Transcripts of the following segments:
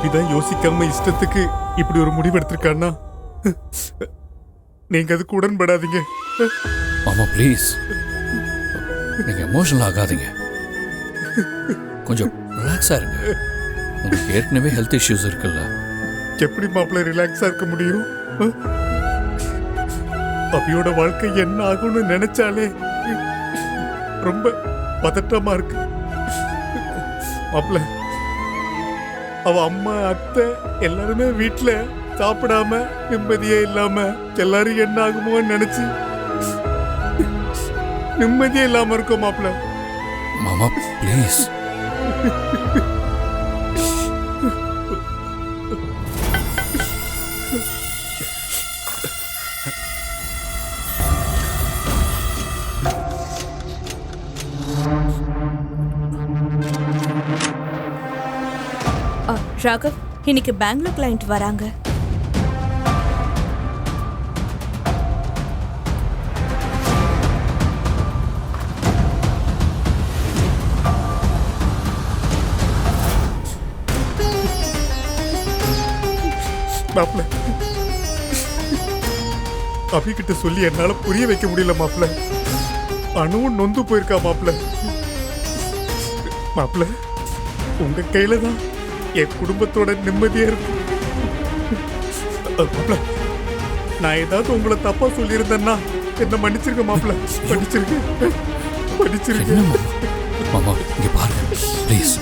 அபிதான் யோசிக்காம இஷ்டத்துக்கு இப்படி ஒரு முடிவு எடுத்திருக்கான்னா? நீங்க அதுக்கு உடன்படாதீங்க. மாமா ப்ளீஸ் நீங்க எமோஷனல் ஆகாதீங்க. கொஞ்சம் ரிலாக்ஸா இருங்க. உங்களுக்கு ஏற்கனவே ஹெல்த் இஷ்யூஸ் இருக்குல்ல. எப்படி மாப்பிள்ள ரிலாக்ஸா இருக்க முடியும்? அபியோட வாழ்க்கை என்ன ஆகும்னு நினைச்சாலே ரொம்ப பதட்டமா இருக்கு. மாப்பிள்ள அவ அம்மா அத்தை எல்லாருமே வீட்டுல சாப்பிடாம நிம்மதியே இல்லாம எல்லாரும் என்ன ஆகுமோன்னு நினைச்சு நிம்மதியே இல்லாம இருக்கோம் மாப்பிள்ள. மாமா ப்ளீஸ் ராகவ் இன்னைக்கு பெங்களூர் கிளைண்ட் வராங்க. மாப்பிள்ள அபி கிட்ட சொல்லி என்னால புரிய வைக்க முடியல மாப்பிள்ள அணுவும் நொந்து போயிருக்கா மாப்பிள்ள மாப்பிள்ள உங்க கையில தான் என் குடும்பத்தோட நிம்மதியா இருக்கு. நான் ஏதாவது உங்களை தப்பா சொல்லியிருந்தேன்னா என்ன மன்னிச்சிருக்க மாப்பிள்ள மன்னிச்சிருக்க மன்னிச்சிருக்க மாமா? இங்க பாருங்க. ப்ளீஸ்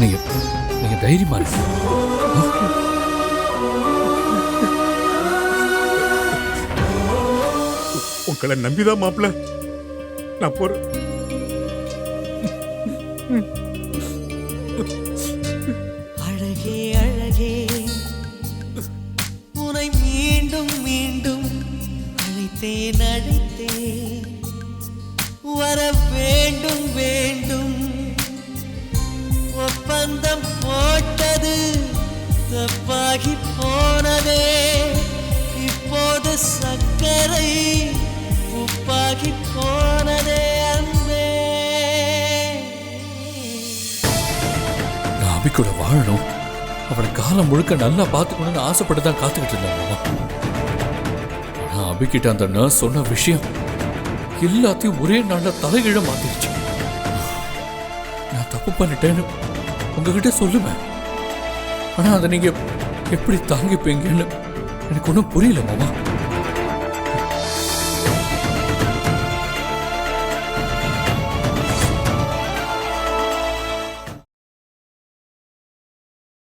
நீங்க நீங்க தைரியமா இருங்க. உங்களை நம்பிதான் மாப்பிள்ள நான் போறேன். அழகே அழகே. உனை மீண்டும் மீண்டும் அழைத்தேன் அழைத்தேன். வர வேண்டும் வேண்டும். ஒப்பந்தம் போட்டது தப்பாகி போனதே. இப்போது சக்கரை உப்பாகி போனதே அன்பே. நான் வாழணும். அவனை காலம் முழுக்க நல்லா பார்த்துக்கணும்னு ஆசைப்பட்டு தான் காத்துக்கிட்டு இருந்தாங்க ஆனால் அபிகிட்ட அந்த நர்ஸ் சொன்ன விஷயம் எல்லாத்தையும் ஒரே நாளில் தலைகீழ மாத்திருச்சு நான் தப்பு பண்ணிட்டேன்னு உங்ககிட்ட சொல்லுவேன். ஆனா அதை நீங்க எப்படி தாங்கிப்பீங்கன்னு எனக்கு ஒன்றும் புரியல மாமா.